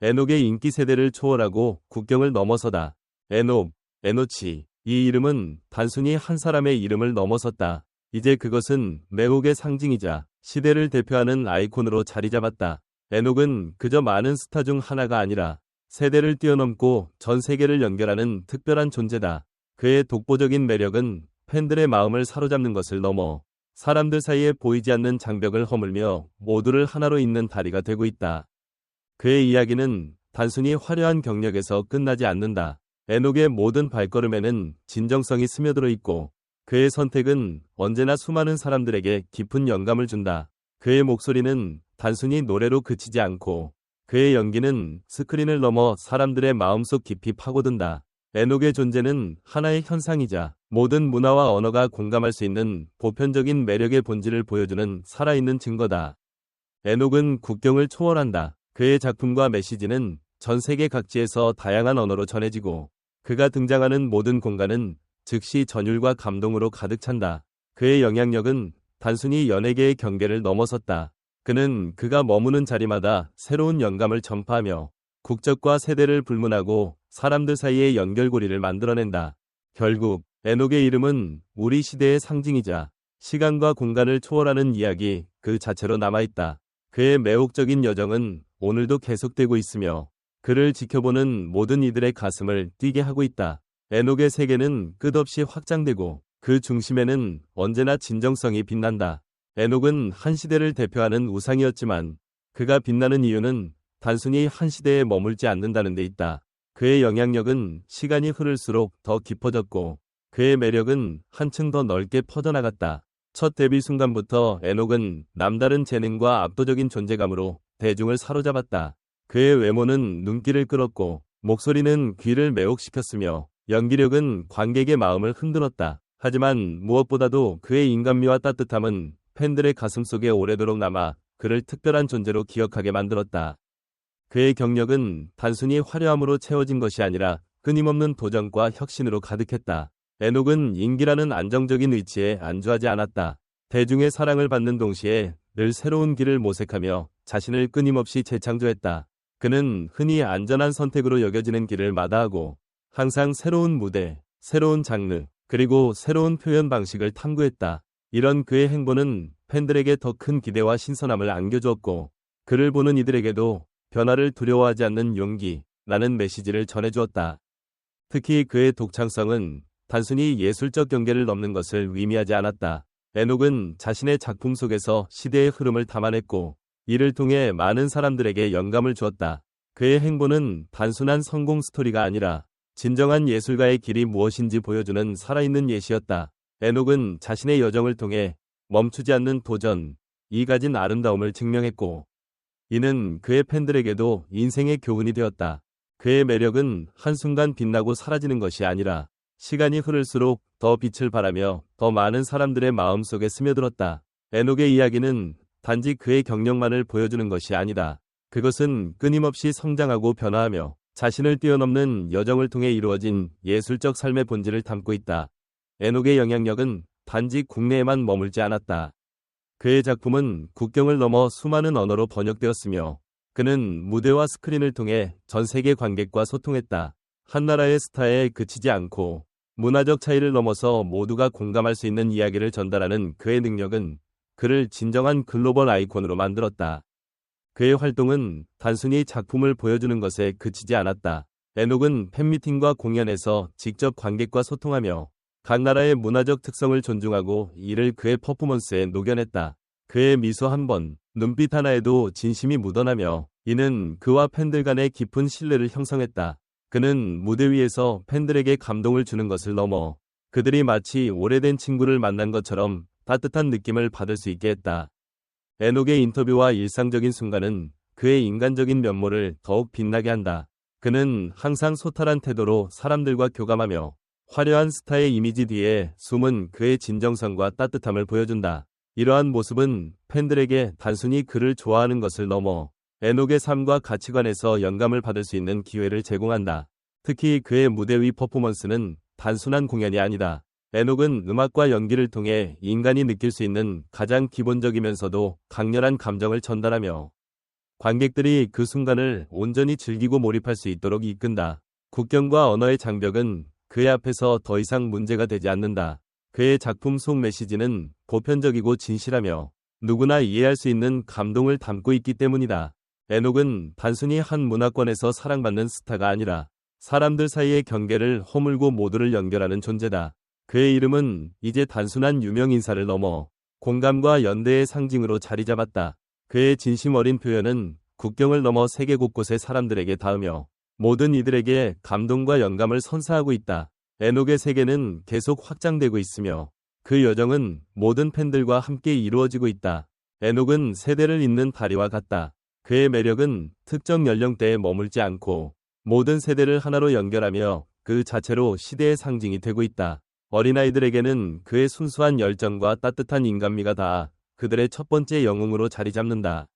에녹의 인기 세대를 초월하고 국경을 넘어서다. 에녹, 에노치. 이 이름은 단순히 한 사람의 이름을 넘어섰다. 이제 그것은 매혹의 상징이자 시대를 대표하는 아이콘으로 자리 잡았다. 에녹은 그저 많은 스타 중 하나가 아니라 세대를 뛰어넘고 전 세계를 연결하는 특별한 존재다. 그의 독보적인 매력은 팬들의 마음을 사로잡는 것을 넘어 사람들 사이에 보이지 않는 장벽을 허물며 모두를 하나로 잇는 다리가 되고 있다. 그의 이야기는 단순히 화려한 경력에서 끝나지 않는다. 에녹의 모든 발걸음에는 진정성이 스며들어 있고 그의 선택은 언제나 수많은 사람들에게 깊은 영감을 준다. 그의 목소리는 단순히 노래로 그치지 않고 그의 연기는 스크린을 넘어 사람들의 마음속 깊이 파고든다. 에녹의 존재는 하나의 현상이자 모든 문화와 언어가 공감할 수 있는 보편적인 매력의 본질을 보여주는 살아있는 증거다. 에녹은 국경을 초월한다. 그의 작품과 메시지는 전 세계 각지에서 다양한 언어로 전해지고 그가 등장하는 모든 공간은 즉시 전율과 감동으로 가득 찬다. 그의 영향력은 단순히 연예계의 경계를 넘어섰다. 그는 그가 머무는 자리마다 새로운 영감을 전파하며 국적과 세대를 불문하고 사람들 사이의 연결고리를 만들어낸다. 결국 에녹의 이름은 우리 시대의 상징이자 시간과 공간을 초월하는 이야기 그 자체로 남아있다. 그의 매혹적인 여정은 오늘도 계속되고 있으며 그를 지켜보는 모든 이들의 가슴을 뛰게 하고 있다. 에녹의 세계는 끝없이 확장되고 그 중심에는 언제나 진정성이 빛난다. 에녹은 한 시대를 대표하는 우상이었지만 그가 빛나는 이유는 단순히 한 시대에 머물지 않는다는 데 있다. 그의 영향력은 시간이 흐를수록 더 깊어졌고 그의 매력은 한층 더 넓게 퍼져나갔다. 첫 데뷔 순간부터 에녹은 남다른 재능과 압도적인 존재감으로 대중을 사로잡았다. 그의 외모는 눈길을 끌었고 목소리는 귀를 매혹시켰으며 연기력은 관객의 마음을 흔들었다. 하지만 무엇보다도 그의 인간미와 따뜻함은 팬들의 가슴속에 오래도록 남아 그를 특별한 존재로 기억하게 만들었다. 그의 경력은 단순히 화려함으로 채워진 것이 아니라 끊임없는 도전과 혁신으로 가득했다. 에녹은 인기라는 안정적인 위치에 안주하지 않았다. 대중의 사랑을 받는 동시에 늘 새로운 길을 모색하며 자신을 끊임없이 재창조했다. 그는 흔히 안전한 선택으로 여겨지는 길을 마다하고 항상 새로운 무대, 새로운 장르, 그리고 새로운 표현 방식을 탐구했다. 이런 그의 행보는 팬들에게 더 큰 기대와 신선함을 안겨주었고 그를 보는 이들에게도 변화를 두려워하지 않는 용기, 라는 메시지를 전해주었다. 특히 그의 독창성은 단순히 예술적 경계를 넘는 것을 의미하지 않았다. 에녹은 자신의 작품 속에서 시대의 흐름을 담아냈고 이를 통해 많은 사람들에게 영감을 주었다. 그의 행보는 단순한 성공 스토리가 아니라 진정한 예술가의 길이 무엇인지 보여주는 살아있는 예시였다. 에녹은 자신의 여정을 통해 멈추지 않는 도전, 이 가진 아름다움을 증명했고, 이는 그의 팬들에게도 인생의 교훈이 되었다. 그의 매력은 한순간 빛나고 사라지는 것이 아니라 시간이 흐를수록 더 빛을 발하며 더 많은 사람들의 마음속에 스며들었다. 에녹의 이야기는 단지 그의 경력만을 보여주는 것이 아니다. 그것은 끊임없이 성장하고 변화하며 자신을 뛰어넘는 여정을 통해 이루어진 예술적 삶의 본질을 담고 있다. 에녹의 영향력은 단지 국내에만 머물지 않았다. 그의 작품은 국경을 넘어 수많은 언어로 번역되었으며 그는 무대와 스크린을 통해 전 세계 관객과 소통했다. 한 나라의 스타에 그치지 않고 문화적 차이를 넘어서 모두가 공감할 수 있는 이야기를 전달하는 그의 능력은 그를 진정한 글로벌 아이콘으로 만들었다. 그의 활동은 단순히 작품을 보여주는 것에 그치지 않았다. 에녹은 팬미팅과 공연에서 직접 관객과 소통하며 각 나라의 문화적 특성을 존중하고 이를 그의 퍼포먼스에 녹여냈다. 그의 미소 한 번, 눈빛 하나에도 진심이 묻어나며 이는 그와 팬들 간의 깊은 신뢰를 형성했다. 그는 무대 위에서 팬들에게 감동을 주는 것을 넘어 그들이 마치 오래된 친구를 만난 것처럼 따뜻한 느낌을 받을 수 있게 했다. 에녹의 인터뷰와 일상적인 순간은 그의 인간적인 면모를 더욱 빛나게 한다. 그는 항상 소탈한 태도로 사람들과 교감하며 화려한 스타의 이미지 뒤에 숨은 그의 진정성과 따뜻함을 보여준다. 이러한 모습은 팬들에게 단순히 그를 좋아하는 것을 넘어 에녹의 삶과 가치관에서 영감을 받을 수 있는 기회를 제공한다. 특히 그의 무대 위 퍼포먼스는 단순한 공연이 아니다. 에녹은 음악과 연기를 통해 인간이 느낄 수 있는 가장 기본적이면서도 강렬한 감정을 전달하며 관객들이 그 순간을 온전히 즐기고 몰입할 수 있도록 이끈다. 국경과 언어의 장벽은 그의 앞에서 더 이상 문제가 되지 않는다. 그의 작품 속 메시지는 보편적이고 진실하며 누구나 이해할 수 있는 감동을 담고 있기 때문이다. 에녹은 단순히 한 문화권에서 사랑받는 스타가 아니라 사람들 사이의 경계를 허물고 모두를 연결하는 존재다. 그의 이름은 이제 단순한 유명 인사를 넘어 공감과 연대의 상징으로 자리 잡았다. 그의 진심 어린 표현은 국경을 넘어 세계 곳곳의 사람들에게 닿으며 모든 이들에게 감동과 영감을 선사하고 있다. 에녹의 세계는 계속 확장되고 있으며 그 여정은 모든 팬들과 함께 이루어지고 있다. 에녹은 세대를 잇는 다리와 같다. 그의 매력은 특정 연령대에 머물지 않고 모든 세대를 하나로 연결하며 그 자체로 시대의 상징이 되고 있다. 어린아이들에게는 그의 순수한 열정과 따뜻한 인간미가 다 그들의 첫 번째 영웅으로 자리 잡는다.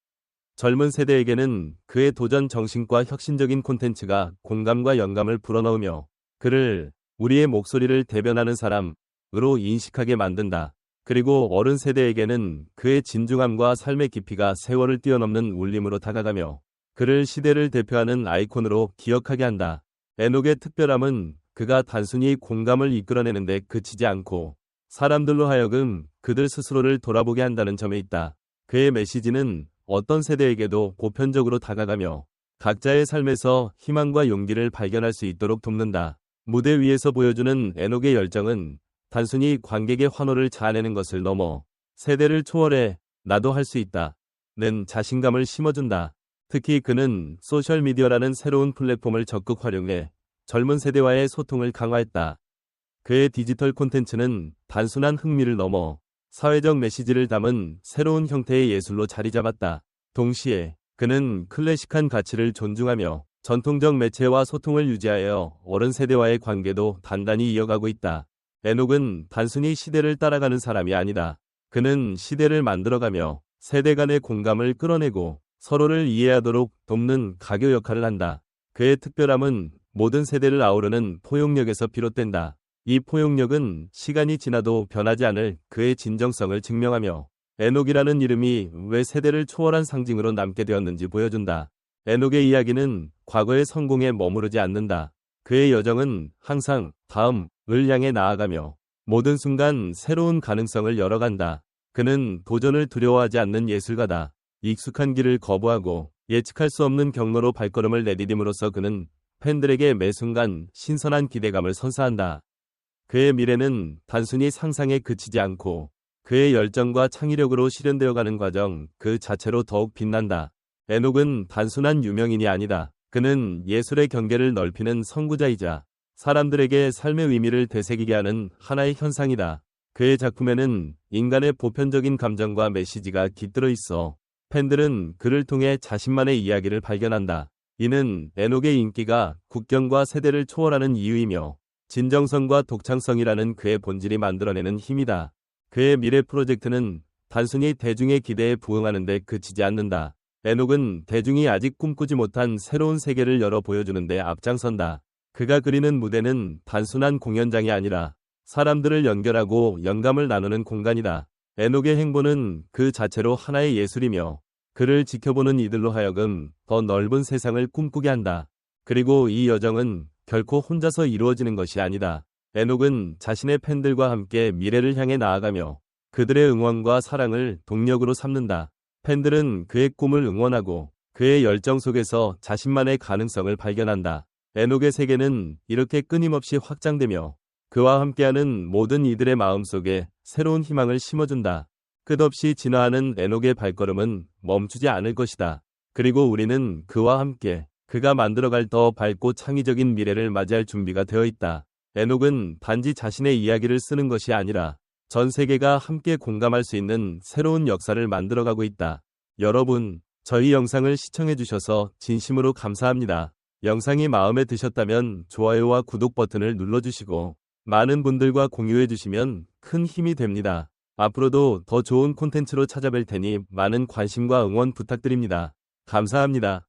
젊은 세대에게는 그의 도전 정신과 혁신적인 콘텐츠가 공감과 영감을 불어넣으며 그를 우리의 목소리를 대변하는 사람으로 인식하게 만든다. 그리고 어른 세대에게는 그의 진중함과 삶의 깊이가 세월을 뛰어넘는 울림으로 다가가며 그를 시대를 대표하는 아이콘으로 기억하게 한다. 에녹의 특별함은 그가 단순히 공감을 이끌어내는데 그치지 않고 사람들로 하여금 그들 스스로를 돌아보게 한다는 점에 있다. 그의 메시지는 어떤 세대에게도 보편적으로 다가가며 각자의 삶에서 희망과 용기를 발견할 수 있도록 돕는다. 무대 위에서 보여주는 에녹의 열정은 단순히 관객의 환호를 자아내는 것을 넘어 세대를 초월해 나도 할 수 있다. 는 자신감을 심어준다. 특히 그는 소셜미디어라는 새로운 플랫폼을 적극 활용해 젊은 세대와의 소통을 강화했다. 그의 디지털 콘텐츠는 단순한 흥미를 넘어 사회적 메시지를 담은 새로운 형태의 예술로 자리 잡았다. 동시에 그는 클래식한 가치를 존중하며 전통적 매체와 소통을 유지하여 어른 세대와의 관계도 단단히 이어가고 있다. 에녹은 단순히 시대를 따라가는 사람이 아니다. 그는 시대를 만들어가며 세대 간의 공감을 끌어내고 서로를 이해하도록 돕는 가교 역할을 한다. 그의 특별함은 모든 세대를 아우르는 포용력에서 비롯된다. 이 포용력은 시간이 지나도 변하지 않을 그의 진정성을 증명하며 에녹이라는 이름이 왜 세대를 초월한 상징으로 남게 되었는지 보여준다. 에녹의 이야기는 과거의 성공에 머무르지 않는다. 그의 여정은 항상 다음 을 향해 나아가며 모든 순간 새로운 가능성을 열어간다. 그는 도전을 두려워하지 않는 예술가다. 익숙한 길을 거부하고 예측할 수 없는 경로로 발걸음을 내디딤으로써 그는 팬들에게 매 순간 신선한 기대감을 선사한다. 그의 미래는 단순히 상상에 그치지 않고 그의 열정과 창의력으로 실현되어가는 과정 그 자체로 더욱 빛난다. 에녹은 단순한 유명인이 아니다. 그는 예술의 경계를 넓히는 선구자이자 사람들에게 삶의 의미를 되새기게 하는 하나의 현상이다. 그의 작품에는 인간의 보편적인 감정과 메시지가 깃들어 있어 팬들은 그를 통해 자신만의 이야기를 발견한다. 이는 에녹의 인기가 국경과 세대를 초월하는 이유이며 진정성과 독창성이라는 그의 본질이 만들어내는 힘이다. 그의 미래 프로젝트는 단순히 대중의 기대에 부응하는 데 그치지 않는다. 에녹은 대중이 아직 꿈꾸지 못한 새로운 세계를 열어 보여주는 데 앞장선다. 그가 그리는 무대는 단순한 공연장이 아니라 사람들을 연결하고 영감을 나누는 공간이다. 에녹의 행보는 그 자체로 하나의 예술이며 그를 지켜보는 이들로 하여금 더 넓은 세상을 꿈꾸게 한다. 그리고 이 여정은 결코 혼자서 이루어지는 것이 아니다. 에녹은 자신의 팬들과 함께 미래를 향해 나아가며 그들의 응원과 사랑을 동력으로 삼는다. 팬들은 그의 꿈을 응원하고 그의 열정 속에서 자신만의 가능성을 발견한다. 에녹의 세계는 이렇게 끊임없이 확장되며 그와 함께하는 모든 이들의 마음속에 새로운 희망을 심어준다. 끝없이 진화하는 에녹의 발걸음은 멈추지 않을 것이다. 그리고 우리는 그와 함께 그가 만들어갈 더 밝고 창의적인 미래를 맞이할 준비가 되어 있다. 에녹은 단지 자신의 이야기를 쓰는 것이 아니라 전 세계가 함께 공감할 수 있는 새로운 역사를 만들어가고 있다. 여러분, 저희 영상을 시청해주셔서 진심으로 감사합니다. 영상이 마음에 드셨다면 좋아요와 구독 버튼을 눌러주시고 많은 분들과 공유해주시면 큰 힘이 됩니다. 앞으로도 더 좋은 콘텐츠로 찾아뵐 테니 많은 관심과 응원 부탁드립니다. 감사합니다.